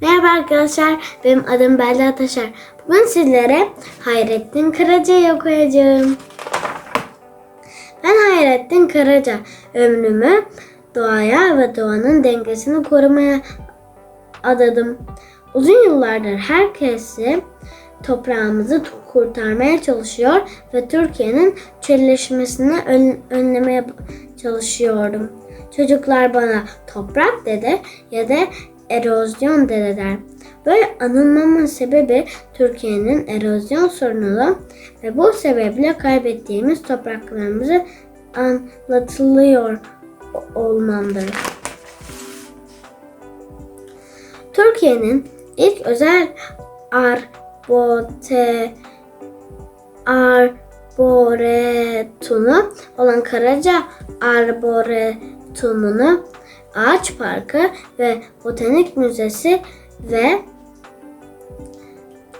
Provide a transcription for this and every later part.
Merhaba arkadaşlar, benim adım Bella Taşar. Bugün sizlere Hayrettin Karaca'yı okuyacağım. Ben Hayrettin Karaca. Ömrümü doğaya ve doğanın dengesini korumaya adadım. Uzun yıllardır herkesi toprağımızı kurtarmaya çalışıyor ve Türkiye'nin çölleşmesini ön- önlemeye çalışıyordum. Çocuklar bana toprak dede ya da erozyon dede der. Böyle anılmamın sebebi Türkiye'nin erozyon sorununu ve bu sebeple kaybettiğimiz topraklarımızı anlatılıyor olmamdır. Türkiye'nin ilk özel arbote arboretunu olan Karaca Arboretumunu Ağaç Parkı ve Botanik Müzesi ve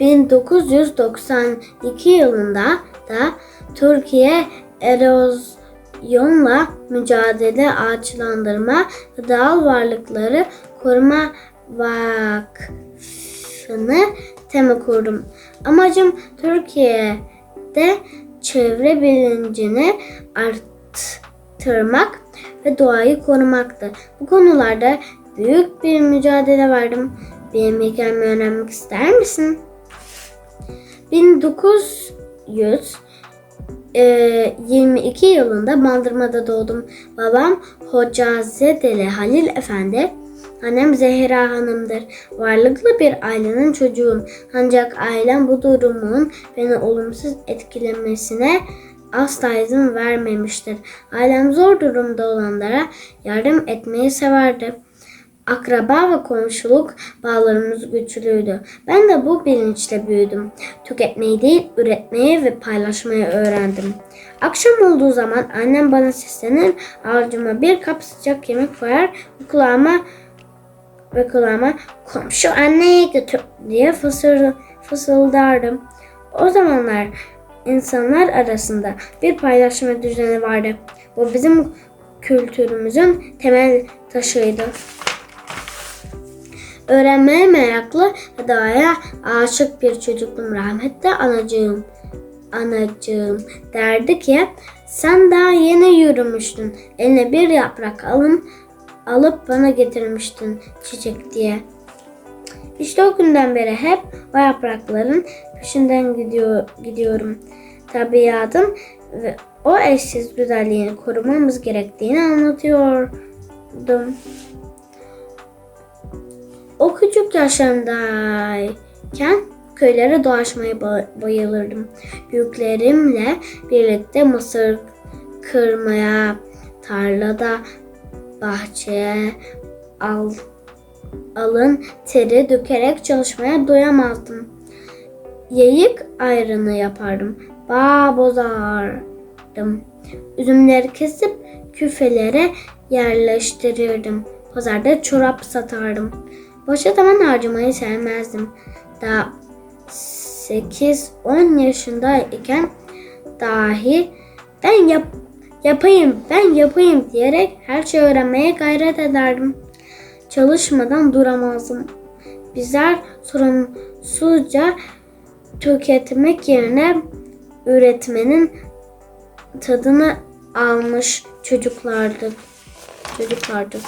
1992 yılında da Türkiye Erozyonla Mücadele Ağaçlandırma ve Doğal Varlıkları Koruma Vakfı'nı tema kurdum. Amacım Türkiye'de çevre bilincini arttırmak ve doğayı korumaktı. Bu konularda büyük bir mücadele verdim. Benim hikayemi öğrenmek ister misin? 1922 yılında Bandırma'da doğdum. Babam Hocazedeli Halil Efendi, annem Zehra Hanım'dır. Varlıklı bir ailenin çocuğum. Ancak ailem bu durumun beni olumsuz etkilemesine asla izin vermemiştir. Ailem zor durumda olanlara yardım etmeyi severdi. Akraba ve komşuluk bağlarımız güçlüydü. Ben de bu bilinçle büyüdüm. Tüketmeyi değil, üretmeyi ve paylaşmayı öğrendim. Akşam olduğu zaman annem bana seslenir, avcuma bir kap sıcak yemek koyar kulağıma ve kulağıma komşu anneye götür diye fısıldardım. O zamanlar insanlar arasında bir paylaşma düzeni vardı. Bu bizim kültürümüzün temel taşıydı. Öğrenmeye meraklı ve doğaya aşık bir çocuktum rahmetli anacığım. Anacığım derdi ki sen daha yeni yürümüştün. Eline bir yaprak alın, alıp bana getirmiştin çiçek diye. İşte o günden beri hep o yaprakların peşinden gidiyor, gidiyorum. Tabiatın ve o eşsiz güzelliğini korumamız gerektiğini anlatıyordum. O küçük yaşlarımdayken köylere dolaşmaya ba- bayılırdım. Büyüklerimle birlikte mısır kırmaya, tarlada, bahçeye, al, alın teri dökerek çalışmaya doyamazdım. Yayık ayrını yapardım. Bağ bozardım. Üzümleri kesip küfelere yerleştirirdim. Pazarda çorap satardım. Boşa zaman harcamayı sevmezdim. Daha 8-10 yaşındayken dahi ben yap yapayım, ben yapayım diyerek her şeyi öğrenmeye gayret ederdim. Çalışmadan duramazdım. Bizler sorumsuzca tüketmek yerine üretmenin tadını almış çocuklardı. Çocuklardı.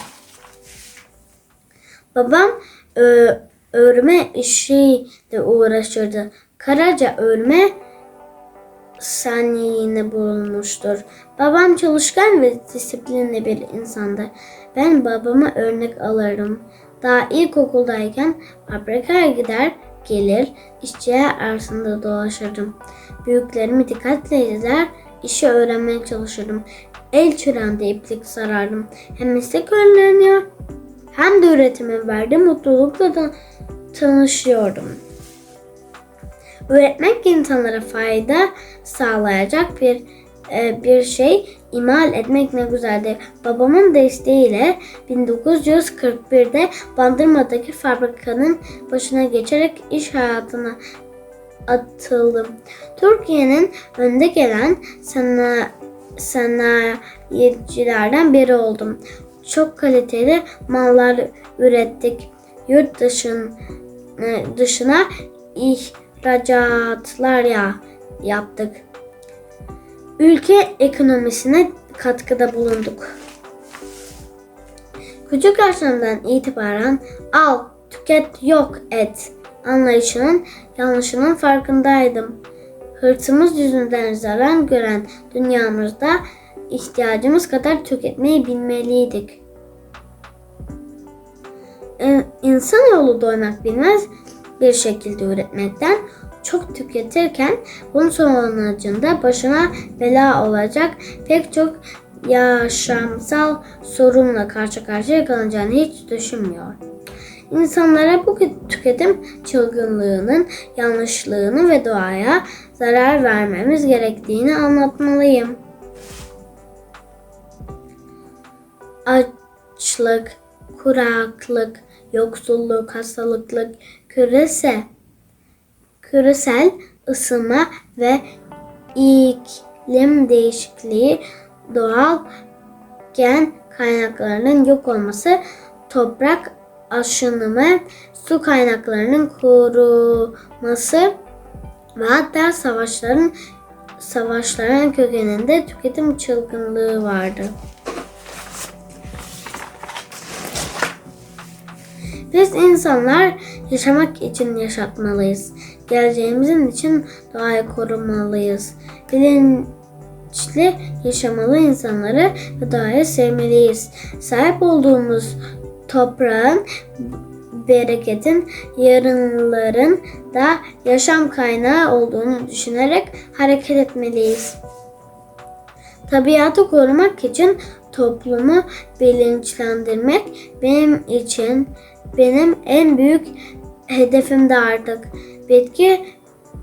Babam ö, örme işiyle uğraşırdı. Karaca örme saniyini bulmuştur. Babam çalışkan ve disiplinli bir insandı. Ben babama örnek alırım. Daha ilkokuldayken fabrikaya gider, gelir, işçiye arasında dolaşırdım. Büyüklerimi dikkatle izler, işi öğrenmeye çalışırdım. El çırağında iplik sarardım. Hem meslek öğreniyor hem de üretime verdi mutlulukla da tanışıyordum. Üretmek insanlara fayda sağlayacak bir bir şey imal etmek ne güzeldi. Babamın desteğiyle 1941'de Bandırma'daki fabrikanın başına geçerek iş hayatına atıldım. Türkiye'nin önde gelen sana, sanayicilerden biri oldum. Çok kaliteli mallar ürettik. yurt dışın, e, dışına ihracatlar ya, yaptık. Ülke ekonomisine katkıda bulunduk. Küçük yaşlarımdan itibaren al, tüket, yok et anlayışının yanlışının farkındaydım. Hırtımız yüzünden zarar gören dünyamızda ihtiyacımız kadar tüketmeyi bilmeliydik. İn- İnsanoğlu doymak bilmez bir şekilde üretmekten çok tüketirken bunun sonucunda başına bela olacak pek çok yaşamsal sorunla karşı karşıya kalacağını hiç düşünmüyor. İnsanlara bu tüketim çılgınlığının yanlışlığını ve doğaya zarar vermemiz gerektiğini anlatmalıyım. Açlık, kuraklık, yoksulluk, hastalıklık, küresel, küresel ısınma ve iklim değişikliği doğal gen kaynaklarının yok olması, toprak aşınımı, su kaynaklarının kuruması ve hatta savaşların savaşların kökeninde tüketim çılgınlığı vardı. Biz insanlar yaşamak için yaşatmalıyız. Geleceğimizin için doğayı korumalıyız. Bilinçli yaşamalı insanları ve doğayı sevmeliyiz. Sahip olduğumuz toprağın, bereketin, yarınların da yaşam kaynağı olduğunu düşünerek hareket etmeliyiz. Tabiatı korumak için toplumu bilinçlendirmek benim için benim en büyük hedefimde artık. Bitki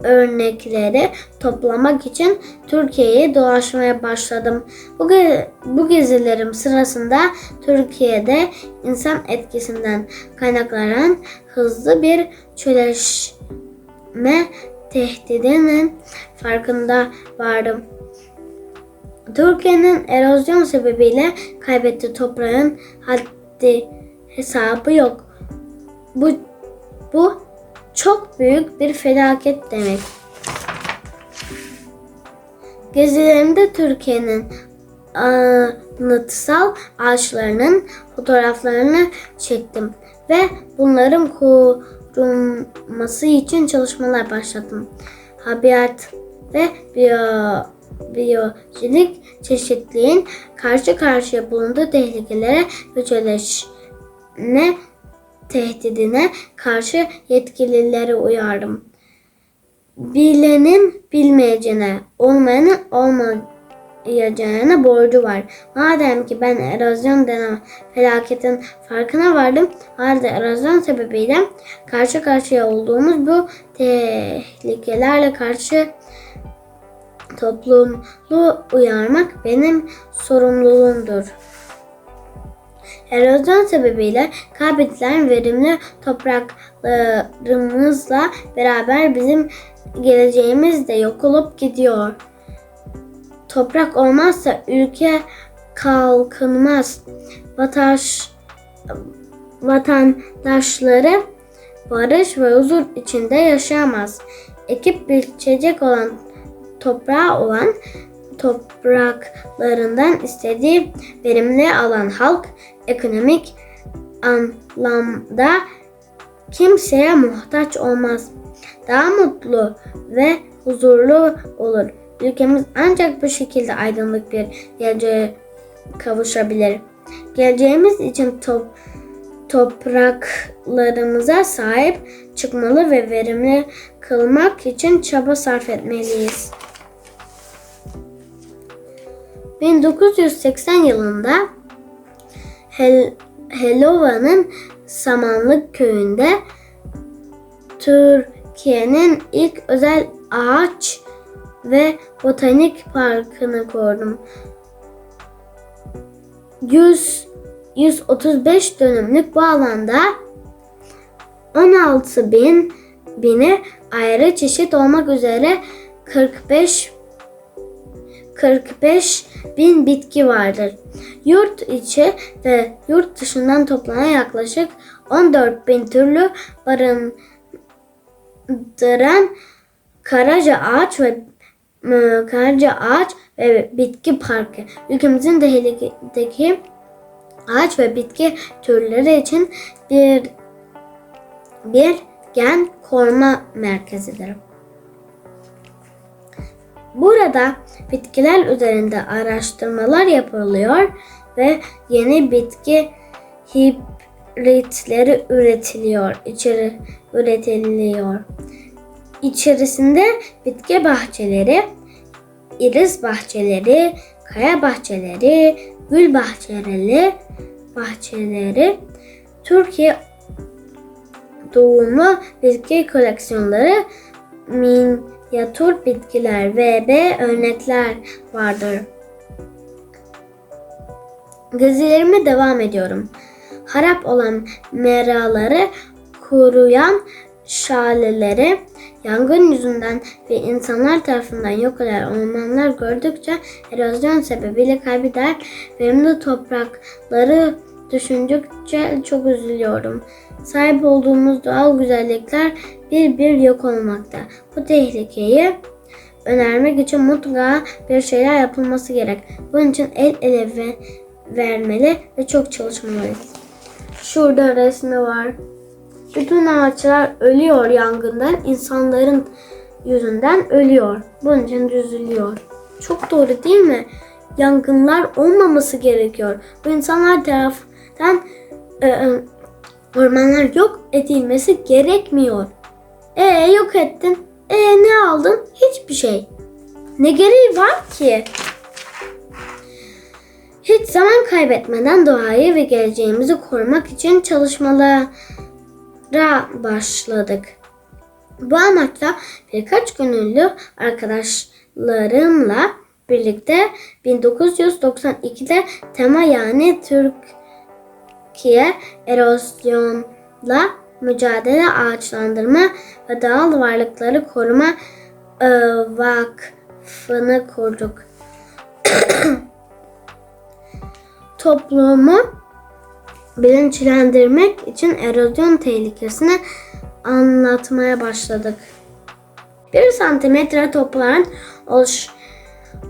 örnekleri toplamak için Türkiye'yi dolaşmaya başladım. Bu, ge- bu gezilerim sırasında Türkiye'de insan etkisinden kaynaklanan hızlı bir çöleşme tehdidinin farkında vardım. Türkiye'nin erozyon sebebiyle kaybettiği toprağın haddi hesabı yok. Bu bu çok büyük bir felaket demek. Gezilerimde Türkiye'nin anıtsal ağaçlarının fotoğraflarını çektim ve bunların korunması için çalışmalar başlattım. Habitat ve biyo, biyolojik çeşitliliğin karşı karşıya bulunduğu tehlikelere ve çöleşme tehdidine karşı yetkilileri uyardım. Bilenin bilmeyeceğine, olmayanın olmayacağına borcu var. Madem ki ben erozyon denen felaketin farkına vardım, halde erozyon sebebiyle karşı karşıya olduğumuz bu tehlikelerle karşı toplumu uyarmak benim sorumluluğumdur. Erozyon sebebiyle kaybedilen verimli topraklarımızla beraber bizim geleceğimiz de yok olup gidiyor. Toprak olmazsa ülke kalkınmaz. Vataş, vatandaşları barış ve huzur içinde yaşayamaz. Ekip biçecek olan toprağı olan topraklarından istediği verimli alan halk ekonomik anlamda kimseye muhtaç olmaz. Daha mutlu ve huzurlu olur. Ülkemiz ancak bu şekilde aydınlık bir geleceğe kavuşabilir. Geleceğimiz için top, topraklarımıza sahip çıkmalı ve verimli kılmak için çaba sarf etmeliyiz. 1980 yılında Hel Helova'nın Samanlık köyünde Türkiye'nin ilk özel ağaç ve botanik parkını kurdum. 100 135 dönümlük bu alanda 16 bin bini ayrı çeşit olmak üzere 45 45 bin bitki vardır. Yurt içi ve yurt dışından toplanan yaklaşık 14 bin türlü barındıran Karaca Ağaç ve e, Karaca Ağaç ve Bitki Parkı. Ülkemizin tehlikedeki ağaç ve bitki türleri için bir bir gen koruma merkezidir. Burada bitkiler üzerinde araştırmalar yapılıyor ve yeni bitki hibritleri üretiliyor, içeri üretiliyor. İçerisinde bitki bahçeleri, iris bahçeleri, kaya bahçeleri, gül bahçeleri, bahçeleri, Türkiye doğumu bitki koleksiyonları, minyatür bitkiler ve B örnekler vardır. Gezilerime devam ediyorum. Harap olan meraları, kuruyan şaleleri, yangın yüzünden ve insanlar tarafından yok olan ormanlar gördükçe erozyon sebebiyle kaybeder, verimli toprakları düşündükçe çok üzülüyorum. Sahip olduğumuz doğal güzellikler bir bir yok olmakta. Bu tehlikeyi önermek için mutlaka bir şeyler yapılması gerek. Bunun için el ele ve vermeli ve çok çalışmalıyız. Şurada resmi var. Bütün ağaçlar ölüyor yangından, insanların yüzünden ölüyor. Bunun için üzülüyor. Çok doğru değil mi? Yangınlar olmaması gerekiyor. Bu insanlar tarafından e, e, ormanlar yok edilmesi gerekmiyor. E yok ettin. E ne aldın? Hiçbir şey. Ne gereği var ki? Hiç zaman kaybetmeden doğayı ve geleceğimizi korumak için çalışmalara başladık. Bu amaçla birkaç gönüllü arkadaşlarımla birlikte 1992'de tema yani Türkiye erozyonla mücadele ağaçlandırma ve doğal varlıkları koruma e, vakfını kurduk. Toplumu bilinçlendirmek için erozyon tehlikesini anlatmaya başladık. 1 santimetre toprağın oluş,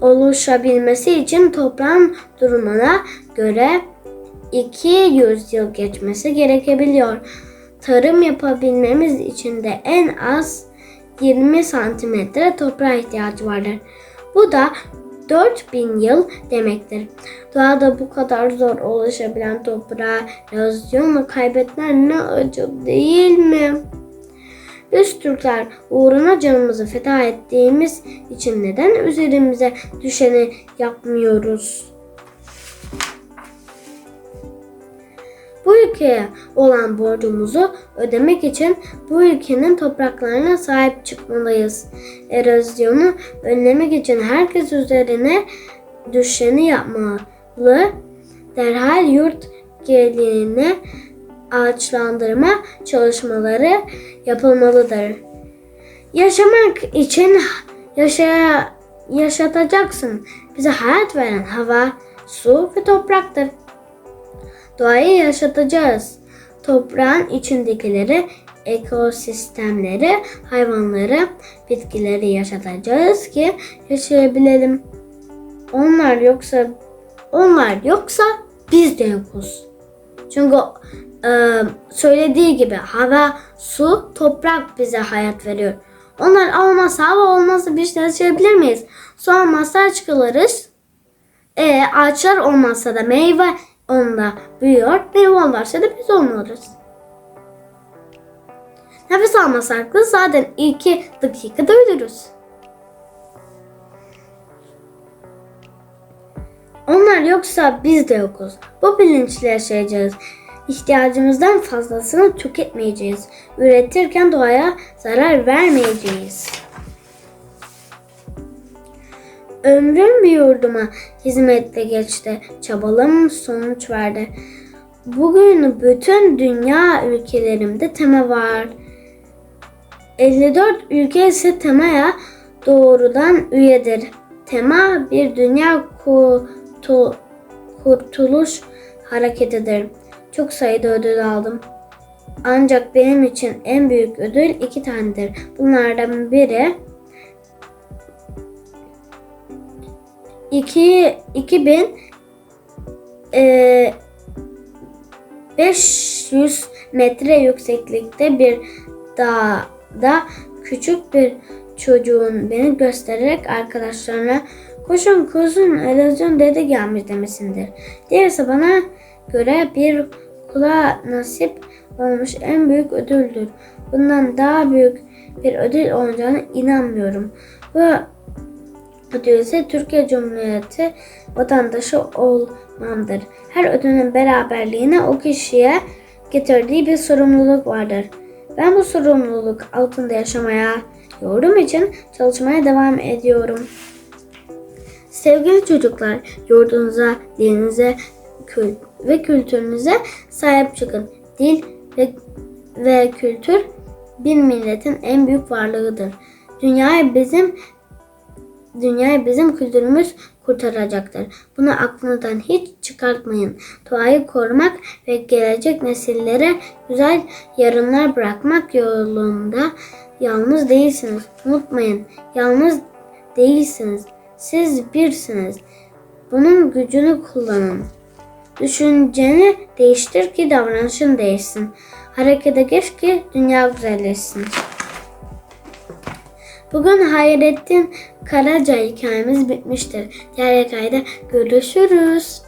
oluşabilmesi için toprağın durumuna göre 200 yıl geçmesi gerekebiliyor. Tarım yapabilmemiz için de en az 20 santimetre toprağa ihtiyacı vardır. Bu da 4000 yıl demektir. Doğada bu kadar zor ulaşabilen toprağa erozyonla kaybetmek ne acı değil mi? Biz Türkler uğruna canımızı feda ettiğimiz için neden üzerimize düşeni yapmıyoruz? Bu ülkeye olan borcumuzu ödemek için bu ülkenin topraklarına sahip çıkmalıyız. Erozyonu önlemek için herkes üzerine düşeni yapmalı. Derhal yurt gelini ağaçlandırma çalışmaları yapılmalıdır. Yaşamak için yaşaya, yaşatacaksın. Bize hayat veren hava, su ve topraktır. Doğayı yaşatacağız. Toprağın içindekileri, ekosistemleri, hayvanları, bitkileri yaşatacağız ki yaşayabilelim. Onlar yoksa onlar yoksa biz de yokuz. Çünkü e, söylediği gibi hava, su, toprak bize hayat veriyor. Onlar olmazsa hava olmazsa biz de yaşayabilir miyiz? Su olmazsa aç kalırız. E, ağaçlar olmazsa da meyve onda büyüyor. Meyve olmazsa da biz olmalıyız. Nefes almasak da zaten 2 dakikada ölürüz. Onlar yoksa biz de yokuz. Bu bilinçle yaşayacağız. İhtiyacımızdan fazlasını tüketmeyeceğiz. Üretirken doğaya zarar vermeyeceğiz. Ömrüm bir yurduma hizmetle geçti. Çabalım sonuç verdi. Bugün bütün dünya ülkelerimde tema var. 54 ülke ise temaya doğrudan üyedir. Tema bir dünya kurtuluş hareketidir. Çok sayıda ödül aldım. Ancak benim için en büyük ödül iki tanedir. Bunlardan biri iki, 2000 e, 500 metre yükseklikte bir dağda küçük bir çocuğun beni göstererek arkadaşlarına koşun koşun televizyon dede gelmiş demesindir. Diğerse bana göre bir kula nasip olmuş en büyük ödüldür. Bundan daha büyük bir ödül olacağına inanmıyorum. Bu ödül ise Türkiye Cumhuriyeti vatandaşı olmamdır. Her ödülün beraberliğine o kişiye getirdiği bir sorumluluk vardır. Ben bu sorumluluk altında yaşamaya yorum için çalışmaya devam ediyorum. Sevgili çocuklar, yurdunuza, dilinize kül ve kültürünüze sahip çıkın. Dil ve, ve kültür bir milletin en büyük varlığıdır. Dünyayı bizim dünyayı bizim kültürümüz kurtaracaktır. Bunu aklınızdan hiç çıkartmayın. Doğayı korumak ve gelecek nesillere güzel yarınlar bırakmak yolunda yalnız değilsiniz. Unutmayın, yalnız değilsiniz. Siz birsiniz. Bunun gücünü kullanın. Düşünceni değiştir ki davranışın değişsin. Harekete geç ki dünya güzelleşsin. Bugün Hayrettin Karaca hikayemiz bitmiştir. Diğer hikayede görüşürüz.